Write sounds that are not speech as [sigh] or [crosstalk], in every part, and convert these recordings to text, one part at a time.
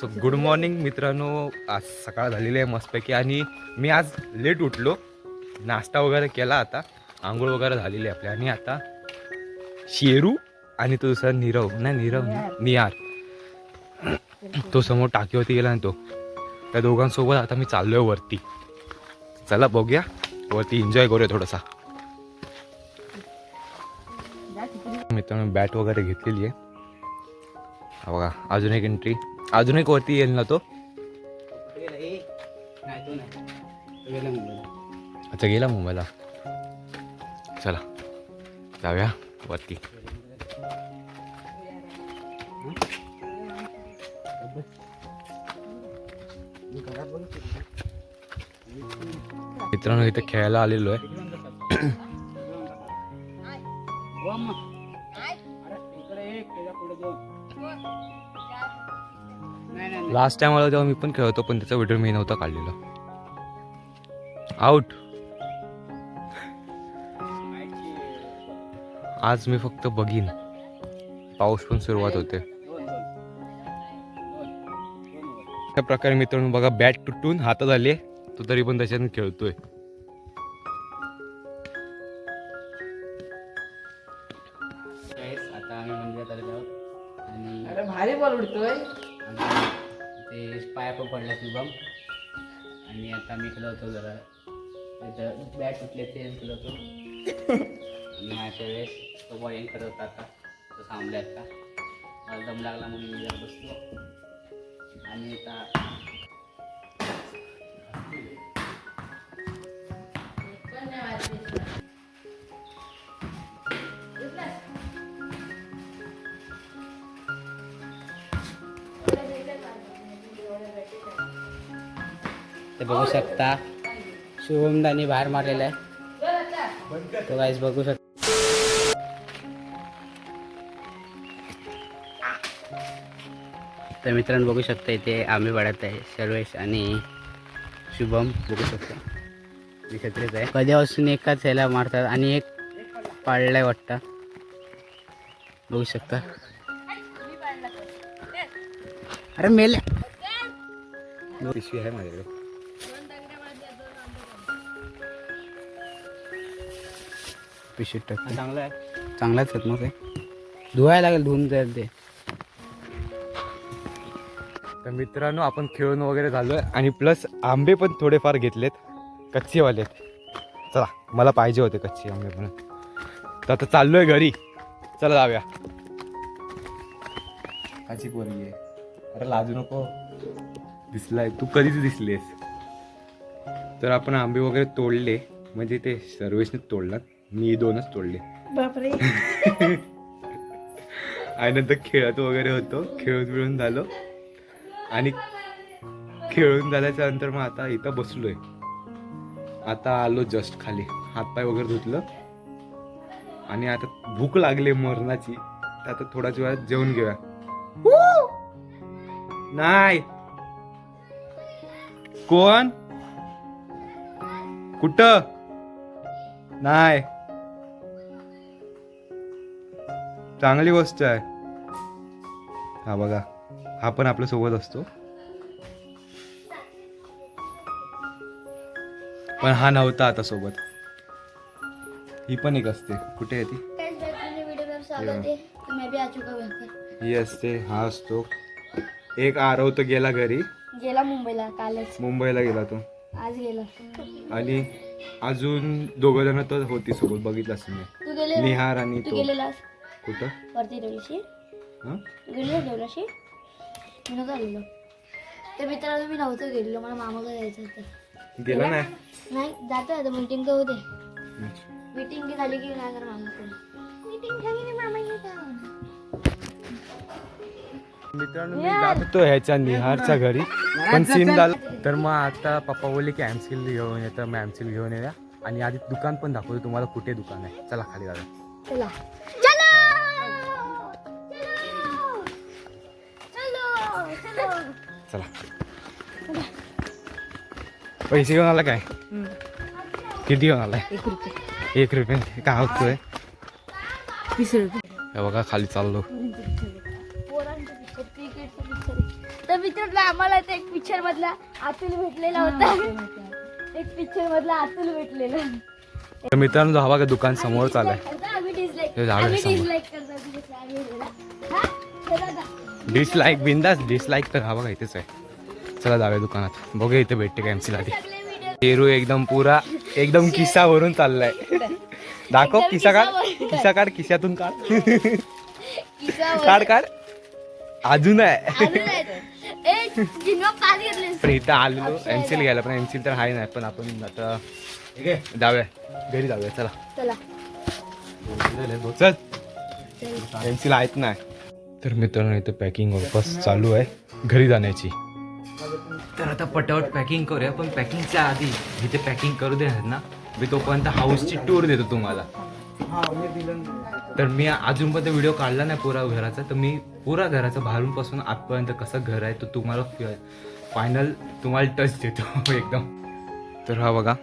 So good morning मित्रांनो. आज सकाळ झालेली आहे मस्तपैकी. आणि मी आज लेट उठलो. नाश्ता वगैरे केला आता. आंघोळ वगैरे झालेली आहे आपली. आणि आता शेरू आणि तो दुसरा नीरव. नाही नीरव निहार. तो समोर टाकीवरती गेला ना तो. त्या दोघांसोबत आता मी चाललोय वरती. चला बघूया. वरती एन्जॉय करूया थोडासा. मित्रांनो बॅट वगैरे घेतलेली आहे. हा बघा अजून एक एंट्री अजून एक वरती येईल ना तो? अच्छा गेला मुंबईला. चला जाऊया वरती. मित्रांनो इथे खेळायला आलेलो आहे. [coughs] लास्ट टाइम आला तेव्हा मी पण खेळतो पण त्याचा व्हिडिओ मी नव्हता काढलेला. आउट आज मी फक्त बघीन. पाऊस पण सुरुवात होते. त्या प्रकारे मित्रांनो बघा बॅट तुटून हातात आले. तो तरी पण त्याच्यानं खेळतोय. आता आम्ही मंदिरात आलेलो आहोत. आणि अरे भारी बॉल उडतोय. ते पाया पण पडला शुभम आणि आता मी खेळवतो जरा. इथं बॅट सुटले ते होतो. आणि माझ्या वेळेस तो बॉलिंग करत होता आता. तो थांबला आता. मला दम लागला म्हणून मी जरा बसलो. आणि आता बघू शकता. शुभमदानी बाहेर मारलेला आहे. तो गाईस बघू शकता. तर मित्रांनो बघू शकता इथे आम्ही वाढत आहे. सर्वेश आणि शुभम बघू शकता. छत्रीच आहे. कधीपासून एकाच ह्याला मारतात आणि एक पाळलाय वाटतं. बघू शकता. अरे मेल्या पिशवी आहे माझ्याकडे. पिशवीत टाकतो. चांगला आहे. चांगलाच आहेत मग ते. धुवायला लागेल धुवून जाईल ते. तर मित्रांनो आपण खेळून वगैरे झालोय. आणि प्लस आंबे पण थोडेफार घेतलेत. कच्चेवाले आहेत. चला मला पाहिजे होते कच्चे आंबे पण तर आता चाललोय घरी. चला जाऊया. काची पोरगी आहे. अरे लाजू नको. दिसलाय. तू कधीच दिसलीस तर आपण आंबे वगैरे तोडले. म्हणजे ते सर्वेशने तोडलात. मी दोनच तोडले. बापरे. [laughs] आणि नंतर खेळत वगैरे होतो. खेळून बिळून झालो. आणि खेळून झाल्याच्यानंतर मग आता इथं बसलोय. आता आलो जस्ट खाली. हातपाय वगैरे धुतलं. आणि आता भूक लागली मरणाची. तर आता थोड्याच वेळात जेवण घेऊया. नाही. कोण? कुठं? नाही. चांगली गोष्ट आहे. हा बघा हा पण आपल्यासोबत असतो. पण हा नव्हता आता सोबत. ही पण एक असते. कुठे आहे ती? है ही असते हा असतो. एक आरव तर गेला घरी. गेला मुंबईला कालच. मुंबईला गेला तो. आज गेला. आणि अजून दोघ जण तर होती सोबत बघितलं असं निहार आणि तू कुठं? वरती हा? गेलेलो मी नव्हतं आलेलो तर मित्रांनो मी नव्हतं गेलेलो. मला मामाकडे जायचं होतं. गेला नाही? नाही जातो आता. मीटिंग तर होते. मीटिंग झाली की नाही मामाकडे मीटिंग झाली की मामा मित्रांनो मी जात होतो ह्याच्या निहारच्या घरी. पण सीन झालं. तर मग आता पप्पा बोलले की एमसील घेऊन येतं. मग एमसील घेऊन येऊया. आणि आधी दुकान पण दाखवतो. तुम्हाला कुठे दुकान आहे? चला खाली जाऊया. चला. पैसे घेऊन आला काय? किती घेऊन आलाय? एक रुपये. एक रुपये. काय होतोय? तीस रुपये. हे बघा खाली चाललो. तर मित्रांनो आम्हाला ते एक पिक्चर मधला अतुल भेटलेला होता. एक पिक्चर मधला अतुल भेटलेला. तर मित्रांनो हा बघा दुकान समोर चालू आहे करतो, आम्ही झाड समोर. करतो dislike. हा? चला जा. डिसलाईक बिंदास डिसलाईक तर हा बघा इथेच आहे. चला जाऊया दुकानात. बघूया इथे भेटते का एमसी आधी पेरू एकदम पुरा एकदम किस्सा भरून चाललाय. दाखव किस्सा काढ किस्सा काढ किस्सातून काढ. काढ काढ. अजून आहे. पण इथं आलेलो एमसील घ्यायला पण एमसील तर आहे नाही. पण आपण आता जाऊया. घरी जाऊया चला. चला. पेन्सिल आहेत नाही. तर मित्रांनो इथं पॅकिंग वापस चालू आहे. घरी जाण्याची. तर आता पटावट पॅकिंग करूया पण पॅकिंगच्या आधी इथे पॅकिंग करू देणार ना? मी तोपर्यंत हाऊसची टूर देतो तुम्हाला. तर मी अजूनपर्यंत व्हिडिओ काढला नाही पुरा घराचा तर मी पुरा घराचा बाहेरून पासून आजपर्यंत कसं घर आहे तो तुम्हाला फायनल तुम्हाला टच देतो [laughs] एकदम. तर हा बघा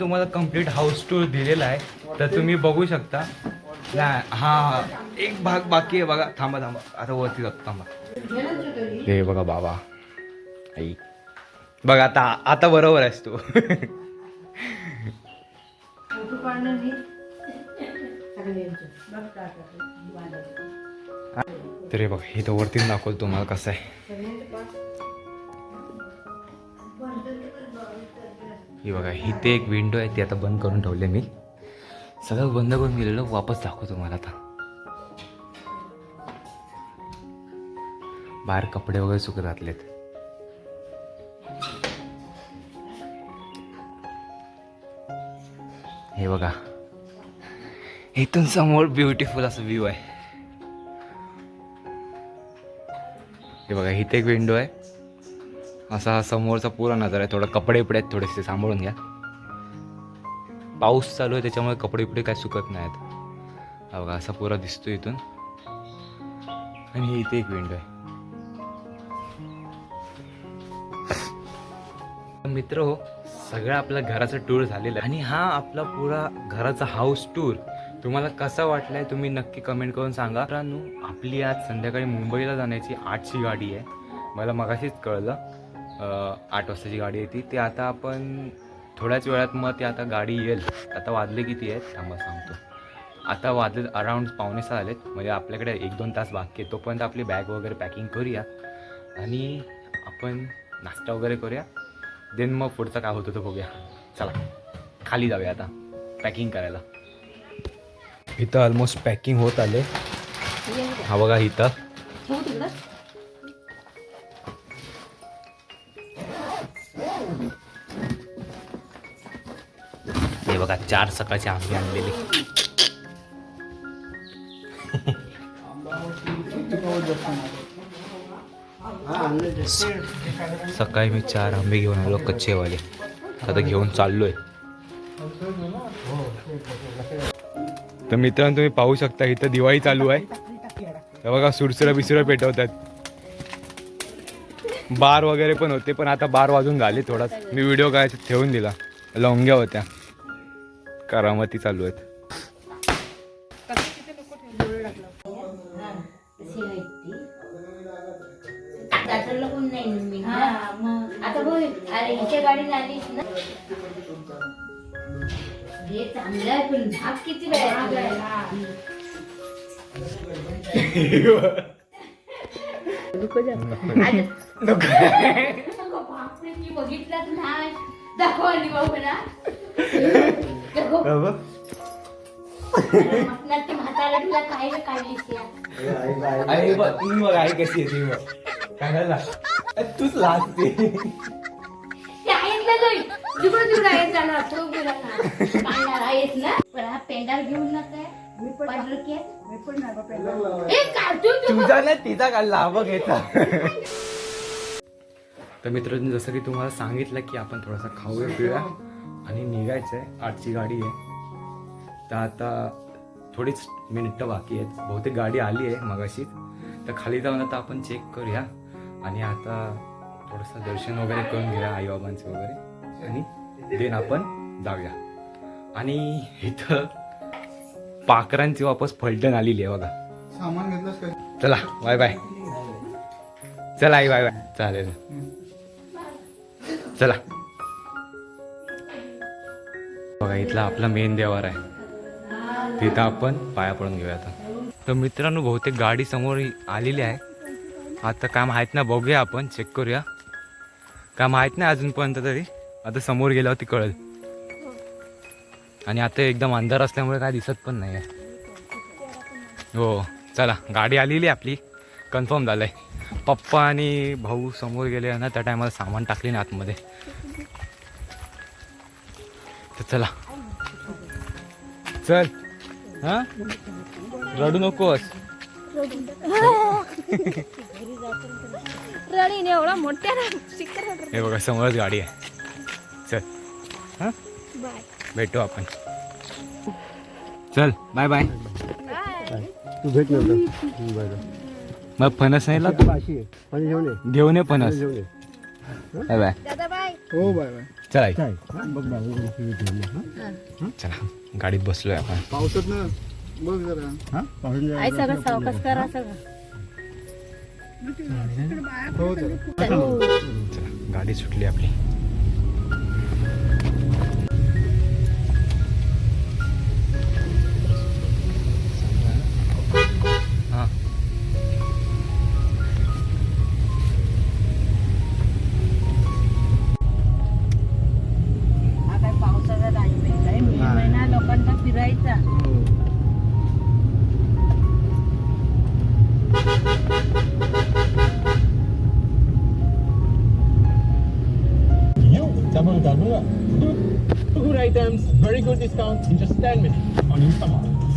तुम्हाला कंप्लीट हाऊस टूर दिलेला आहे. तर तुम्ही बघू शकता. नाही हा हा एक भाग बाकी आहे बघा. थांबा थांबा. आता वरती जातो. थांबा. हे बघा बाबा. आई. बघ आता आता बरोबर आहेस तू. तर हे बघ हे तर वरती दाखवतो तुम्हाला कसं आहे. हे बघा इथे एक विंडो आहे ती आता बंद करून ठेवले मी. सगळं बंद करून गेलेलो वापस दाखवतो तुम्हाला आता. बाहेर कपडे वगैरे सुकत घातलेत हे बघा इथून समोर ब्युटिफुल असं व्ह्यू आहे. हे बघा इथे एक विंडो आहे. असा हा समोरचा पुरा नजर आहे. थोडं कपडे बिपडे आहेत थोडेसे सांभाळून घ्या. पाऊस चालू आहे त्याच्यामुळे कपडे बिपडे काय सुकत नाहीत. बघा असा पुरा दिसतो इथून. आणि इथे एक विंडो आहे. मित्र हो सगळं आपल्या घराचा टूर झालेला आहे. आणि हा आपला पुरा घराचा हाऊस टूर तुम्हाला कसा वाटलाय तुम्ही नक्की कमेंट करून सांगा. मित्रांनो आपली आज संध्याकाळी मुंबईला जाण्याची आठची गाडी आहे. मला मगाशीच कळलं. आठ वाजताची गाडी येते ती. ते आता आपण थोड्याच वेळात मग ती आता गाडी येईल. आता वाजले किती आहेत? थांबा सांगतो. आता वाजले अराऊंड पावणे सहा आलेत म्हणजे आपल्याकडे एक दोन तास बाकी आहे. तोपर्यंत आपली बॅग वगैरे पॅकिंग करूया. आणि आपण नाश्ता वगैरे करूया. देन मग पुढचं काय होतं तर बघूया. चला खाली जाऊया आता. पॅकिंग करायला. इथं ऑलमोस्ट पॅकिंग होत आले हा बघा इथं. हो चार सकाळचे आंबे आणलेले. सकाळी मी चार आंबे घेऊन आलो कच्चेवाले. आता घेऊन चाललोय. तर मित्रांनो तुम्ही पाहू शकता इथं दिवाळी चालू आहे. तर बघा सुरसुरा बिसुरा पेटवतात. बार वगैरे पण होते पण आता बार वाजून झाले थोडाच मी व्हिडिओ काय ठेवून दिला. लवंग्या होत्या. करामती चालू आहेत. बघितलं कोण नाही. मी आता बघ ना. हे. बाबू म्हटलं ते म्हातारा तुला काय काढलीस या. अरे बघ आई कशी आहे बघ. काय झालं तूच लाजते ते. आहेत ना लोई. तिकडून तिकडून आहेत जाणार पुढं गेला ना काढणार आहेत ना. पण हा पेंडाल घेऊन ना काय पांढरं ए कार्टून तुझा ना तिचा काढला बघ याचा तर मित्रांनो जसं की तुम्हाला सांगितलं की आपण थोडासा खाऊया पिऊया. आणि निघायचं आहे आठची गाडी आहे. तर आता थोडीच मिनिटं बाकी आहेत. बहुतेक गाडी आली आहे मगाशीच. तर खाली जाऊन आता आपण चेक करूया. आणि आता थोडंसं दर्शन वगैरे करून घेऊया आईबाबांचं वगैरे. आणि देन आपण जाऊया. आणि इथं पाखरांची वापस फलटण आलेली आहे बघा. सामान घेतलंस काय? चला बाय बाय चला आई बाय बाय चालेल. चला. बघा इथला आपला मेन देवार आहे. तिथं आपण पाया पडून घेऊया आता. तर मित्रांनो बहुतेक गाडी समोर आलेली आहे. आता काय माहीत नाही बघूया आपण चेक करूया. काय माहीत नाही अजूनपर्यंत तरी? आता समोर गेल्यावरती कळेल. आणि आता एकदम अंधार असल्यामुळे काय दिसत पण नाही आहे हो चला गाडी आलेली आहे आपली. कन्फर्म झालंय. पप्पा आणि भाऊ समोर गेले ना त्या टायमाला सामान टाकले ना आतमध्ये. तर चला. चल. हा? रडू नकोस. रडीने एवढा मोठ्या शिकर हे बघा समोरच गाडी आहे. चल. हा? बाय. भेटू आपण. चल बाय बाय. तू भेट नव्हतं बरं. मग फणस नाही ला तू घेऊन ये. घेऊन ये फणस घेऊन ये. Bye bye. दादा बाय हो बाय बाय. चल आई. हा? गाडीत बसलोय आपण. पावसात ना बघ जरा. हा? पावसात आई सगळं सावकाश करा सगळं. हो जरा. चला गाडी सुटली आपली.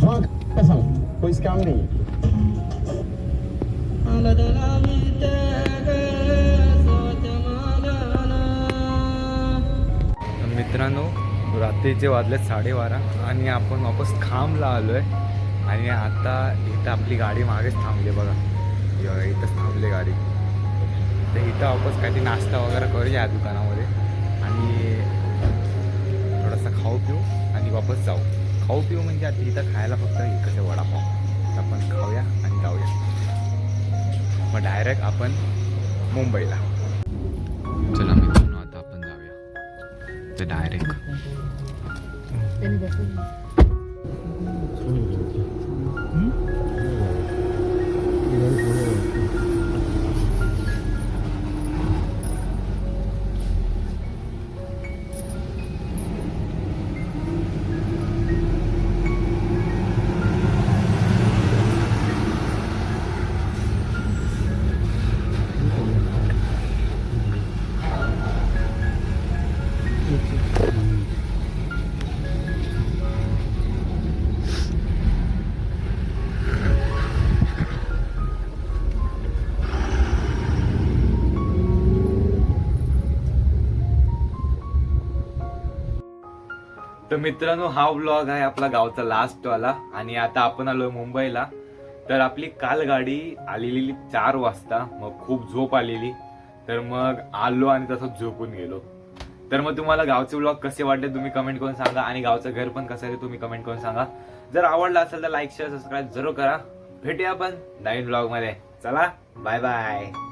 Instamart. Frank, Kasam, who is coming? मित्रांनो रात्रीचे वाजले साडेबारा आणि आपण वापस खांबला आलो आहे आणि आता इथं आपली गाडी मागेच थांबली बघा. बघा, इथंच थांबली गाडी. तर इथं वापस काहीतरी नाश्ता वगैरे करूया या दुकानामध्ये. आणि थोडासा खाऊ पिऊ आणि वापस जाऊ. खाऊ पिऊ म्हणजे आता इथं खायला फक्त इकडचे वडापाव. आपण खाऊया आणि जाऊया. मग डायरेक्ट आपण मुंबईला. चला मित्रांनो आता आपण जाऊया. ते डायरेक्ट तर मित्रांनो हा ब्लॉग आहे आपला गावचा लास्ट वाला. आणि आता आपण आलोय मुंबईला. तर आपली काल गाडी आलेली चार वाजता. मग खूप झोप आलेली. तर मग आलो आणि तसंच झोपून गेलो. तर मग तुम्हाला गावचे ब्लॉग कसे वाटले तुम्ही कमेंट करून सांगा. आणि गावचं घर पण कसं आहे तुम्ही कमेंट करून सांगा. जर आवडलं असेल तर लाईक शेअर सबस्क्राईब जरूर करा. भेटूया आपण नवीन ब्लॉगमध्ये चला बाय बाय